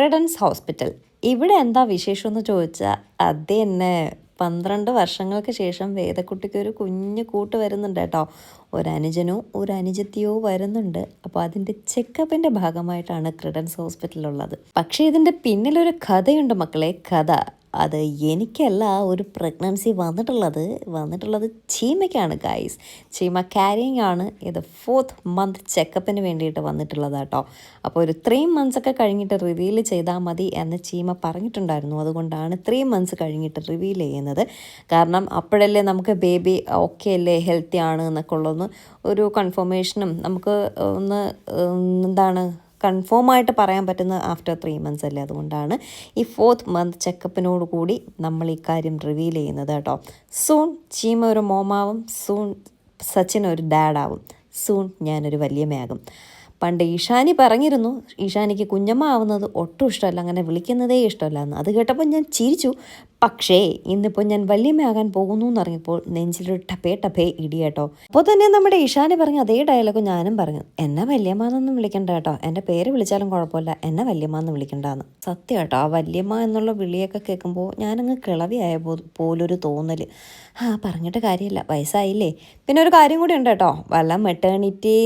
ക്രെഡൻസ് hospital. ഇവിടെ എന്താ വിശേഷം എന്ന് ചോദിച്ചാൽ അത് തന്നെ. പന്ത്രണ്ട് വർഷങ്ങൾക്ക് ശേഷം വേദക്കുട്ടിക്ക് ഒരു കുഞ്ഞു കൂട്ട് വരുന്നുണ്ട് കേട്ടോ. ഒരനുജനോ ഒരു അനുജത്തിയോ വരുന്നുണ്ട്. അപ്പോൾ അതിന്റെ ചെക്കപ്പിന്റെ ഭാഗമായിട്ടാണ് ക്രിഡൻസ് ഹോസ്പിറ്റലുള്ളത് പക്ഷേ ഇതിന്റെ പിന്നിലൊരു കഥയുണ്ട് മക്കളെ കഥ. അത് എനിക്കല്ല ഒരു പ്രഗ്നൻസി വന്നിട്ടുള്ളത് വന്നിട്ടുള്ളത് ചീമയ്ക്കാണ് ഗൈസ് ചീമ ക്യാരിങ് ആണ്. ഇത് ഫോർത്ത് മന്ത് ചെക്കപ്പിന് വേണ്ടിയിട്ട് വന്നിട്ടുള്ളത് കേട്ടോ അപ്പോൾ ഒരു ത്രീ മന്ത്സ് ഒക്കെ കഴിഞ്ഞിട്ട് റിവീൽ ചെയ്താൽ മതി എന്ന് ചീമ പറഞ്ഞിട്ടുണ്ടായിരുന്നു. അതുകൊണ്ടാണ് ത്രീ മന്ത്സ് കഴിഞ്ഞിട്ട് റിവീൽ ചെയ്യുന്നത്. കാരണം അപ്പോഴല്ലേ നമുക്ക് ബേബി ഓക്കെ അല്ലേ ഹെൽത്തി ആണ് എന്നൊക്കെ ഉള്ളൊന്ന് ഒരു കൺഫർമേഷനും നമുക്ക് ഒന്ന് എന്താണ് കൺഫേം ആയിട്ട് പറയാൻ പറ്റുന്നത് ആഫ്റ്റർ ത്രീ മന്ത്സ് അല്ലേ? അതുകൊണ്ടാണ് ഈ ഫോർത്ത് മന്ത് ചെക്കപ്പിനോട് കൂടി നമ്മൾ ഈ കാര്യം റിവീൽ ചെയ്യുന്നത് കേട്ടോ. സൂൺ ചീമ ഒരു മോമാവും സൂൺ സച്ചിൻ ഒരു ഡാഡാവും സൂൺ ഞാനൊരു വല്യമ്മയാകും പണ്ട് ഈഷാനി പറഞ്ഞിരുന്നു ഈഷാനിക്ക് കുഞ്ഞമ്മ ആവുന്നത് ഒട്ടും ഇഷ്ടമല്ല അങ്ങനെ വിളിക്കുന്നതേ ഇഷ്ടമല്ല എന്ന്. അത് കേട്ടപ്പോൾ ഞാൻ ചിരിച്ചു. പക്ഷേ ഇന്നിപ്പോൾ ഞാൻ വല്യമ്മയാകാൻ പോകുന്നു എന്നറിഞ്ഞപ്പോൾ നെഞ്ചിലൊരു ടപ്പേ ടപ്പേ ഇടി കേട്ടോ അപ്പോൾ തന്നെ നമ്മുടെ ഇഷാനി പറഞ്ഞ അതേ ഡയലോഗ് ഞാനും പറഞ്ഞു. എന്നെ വല്യമ്മ എന്നൊന്നും വിളിക്കണ്ട കേട്ടോ. എന്റെ പേര് വിളിച്ചാലും കുഴപ്പമില്ല. എന്നെ വല്യമ്മ എന്ന് വിളിക്കണ്ടെന്ന്. സത്യം കേട്ടോ ആ വല്യമ്മ എന്നുള്ള വിളിയൊക്കെ കേൾക്കുമ്പോൾ ഞാനങ്ങ് കിളവിയായ പോലൊരു തോന്നൽ ആ പറഞ്ഞിട്ട് കാര്യമില്ല. വയസ്സായില്ലേ. പിന്നെ ഒരു കാര്യം കൂടി ഉണ്ട് കേട്ടോ. വല്ല മെറ്റേണിറ്റി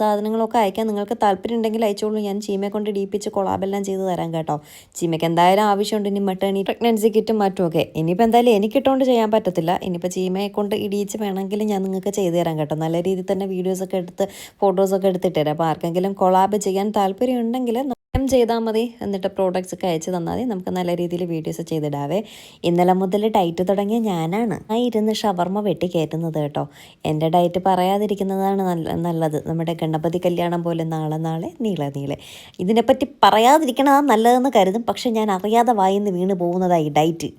സാധനങ്ങളൊക്കെ അയക്കാൻ നിങ്ങൾക്ക് താല്പര്യം ഉണ്ടെങ്കിൽ അയച്ചോളൂ. ഞാൻ ചീമയെ കൊണ്ട് ഡീപ്പിച്ച് കൊളാബെല്ലാം ചെയ്ത് തരാം കേട്ടോ. ചീമയ്ക്ക് എന്തായാലും ആവശ്യമുണ്ട്. ഇനി മെറ്റേണി പ്രഗ്നൻസി കിറ്റും മറ്റുമൊക്കെ ഇനിയിപ്പോൾ എന്തായാലും എനിക്കിട്ടുകൊണ്ട് ചെയ്യാൻ പറ്റത്തില്ല. ഇനിയിപ്പോൾ ചീമയെ കൊണ്ട് ഇടിയിച്ച് വേണമെങ്കിലും ഞാൻ നിങ്ങൾക്ക് ചെയ്തു തരാം കേട്ടോ. നല്ല രീതിയിൽ തന്നെ വീഡിയോസൊക്കെ എടുത്ത് ഫോട്ടോസൊക്കെ എടുത്തിട്ട് തരാം. അപ്പോൾ ആർക്കെങ്കിലും കൊളാബ് ചെയ്യാൻ താല്പര്യം ഉണ്ടെങ്കിൽ എം ചെയ്താൽ മതി. എന്നിട്ട് പ്രോഡക്റ്റ്സ് ഒക്കെ അയച്ച് തന്നാൽ മതി. നമുക്ക് നല്ല രീതിയിൽ വീഡിയോസ് ചെയ്തിടാവേ. ഇന്നലെ മുതൽ ഡയറ്റ് തുടങ്ങിയ ഞാനാണ്. ആ ഇരുന്ന് ഷവർമ്മ വെട്ടി കയറ്റുന്നത് കേട്ടോ. എന്റെ ഡയറ്റ് പറയാതിരിക്കുന്നതാണ് നല്ലത്. നമ്മുടെ ഗണപതി കല്യാണം പോലെ നാളെ നാളെ നീളെ നീളെ. ഇതിനെപ്പറ്റി പറയാതിരിക്കണതാണ് നല്ലതെന്ന് കരുതും. പക്ഷെ ഞാൻ അറിയാതെ വായിന്ന് വീണ് പോകുന്നതായി ഡയറ്റ്